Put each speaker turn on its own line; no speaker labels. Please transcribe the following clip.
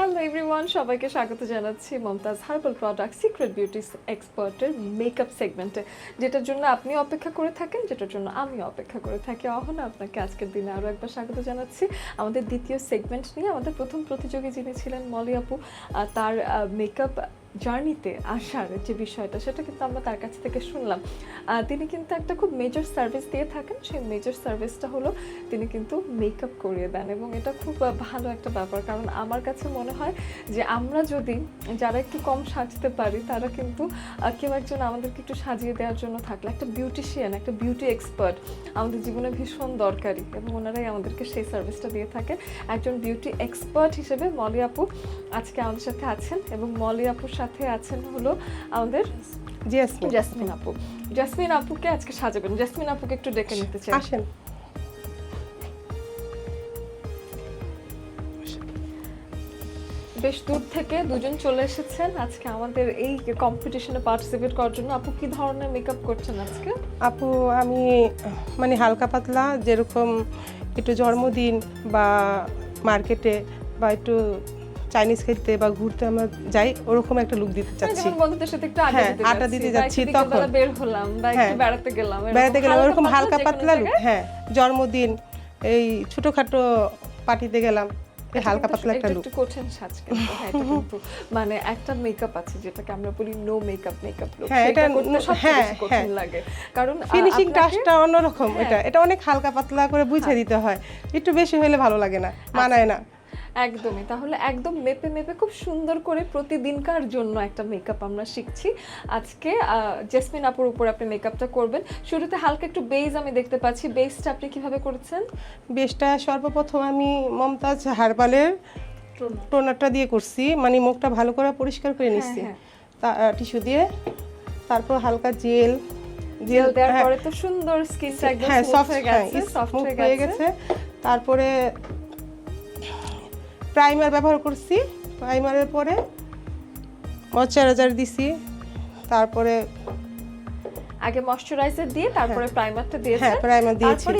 Hello everyone সবাইকে স্বাগত জানাচ্ছি Momtaz herbal product secret beauty এক্সপার্টের makeup সেগমেন্টে যেটার জন্য আপনি অপেক্ষা করে থাকেন, যেটার জন্য আমি অপেক্ষা করে থাকি। অহনা, আপনাকে আজকের দিনে আরও একবার স্বাগত জানাচ্ছি। আমাদের দ্বিতীয় সেগমেন্ট নিয়ে আমাদের প্রথম প্রতিযোগী যিনি ছিলেন মলি আপু তার মেকআপ জার্নিতে আসার যে বিষয়টা, সেটা কিন্তু আমরা তার কাছ থেকে শুনলাম। তিনি কিন্তু একটা খুব মেজর সার্ভিস দিয়ে থাকেন। সেই মেজর সার্ভিসটা হলো তিনি কিন্তু মেকআপ করিয়ে দেন এবং এটা খুব ভালো একটা ব্যাপার। কারণ আমার কাছে মনে হয় যে আমরা যদি যারা একটু কম সাজতে পারি, তারা কিন্তু কেউ একজন আমাদেরকে একটু সাজিয়ে দেওয়ার জন্য থাকলে, একটা বিউটিশিয়ান একটা বিউটি এক্সপার্ট আমাদের জীবনে ভীষণ দরকারি এবং ওনারাই আমাদেরকে সেই সার্ভিসটা দিয়ে থাকেন। একজন বিউটি এক্সপার্ট হিসেবে মলি আপু আজকে আমাদের সাথে আছেন এবং মলি আপুর সাথে আছেন হলো আমাদের
জিয়াসমিন
জাসমিন আপু। জাসমিন আপুকে আজকে সাজাবেন। জাসমিন আপুকে একটু ডেকে নিতে চাই।
আসেন।
বেশ দূর থেকে দুজন চলে এসেছেন। আজকে আমাদের এই কম্পিটিশনে পার্টিসিপেট করার জন্য আপু কি ধরনের মেকআপ করছেন আজকে?
আপু আমি মানে হালকা পাতলা যেরকম একটু জন্মদিন বা মার্কেটে বা একটু চাইনিজ খেতে বা ঘুরতে আমরা যাই ওরকম একটা লুক দিতে চাচ্ছি
বন্ধুদের সাথে একটু
হ্যাঁ,
যাচ্ছি,
দিতে যাচ্ছি তখন।
বের হলাম বা একটু
হ্যাঁ।
বেড়াতে গেলাম
বেড়াতে গেলাম ওরকম হালকা পাতলা লুক হ্যাঁ জন্মদিন এই ছোটখাটো পার্টিতে গেলাম হালকা পাতলা একটা লুক
কঠিন সাজ কিন্তু হ্যাঁ মানে একটা মেকআপ আছে যেটাকে আমরা বলি নো মেকআপ মেকআপ লুক
হ্যাঁ, এটা
করতে সবচেয়ে
হ্যাঁ,
কঠিন
হ্যাঁ।
লাগে কারণ
ফিনিশিং টাচটা অন্যরকম। এটা এটা অনেক হালকা পাতলা করে বুঝে দিতে হয় একটু বেশি হলে ভালো লাগে না মানায় না
একদমই। তাহলে একদম মেপে মেপে খুব সুন্দর করে প্রতিদিনকার জন্য একটা মেকআপ আমরা শিখছি। আজকে জেসমিন আপুর উপর আপনি মেকআপটা করবেন। শুরুতে হালকা একটু বেজ আমি দেখতে পাচ্ছি। বেসটা আপনি কীভাবে করেছেন?
বেশটা সর্বপ্রথম আমি মমতাজ হার্বালের টোনারটা দিয়ে করছি। মানে মুখটা ভালো করে পরিষ্কার করে নিচ্ছি।
হ্যাঁ।
তা টিস্যু দিয়ে। তারপর হালকা জেল
জেল দেওয়ার
হ্যাঁ,
পরে তো সুন্দর স্কিনটা একদম
হ্যাঁ সফট
হয়ে
হ্যাঁ
গেছে সফট হয়ে
হয়ে
গেছে।
তারপরে প্রাইমার ব্যবহার করছি প্রাইমারের পরে ময়শ্চারাইজার দিছি তারপরে
আগে ময়শ্চারাইজার দিয়ে তারপরে প্রাইমারটা
দিয়েছি প্রাইমার দিয়েছি।
তারপরে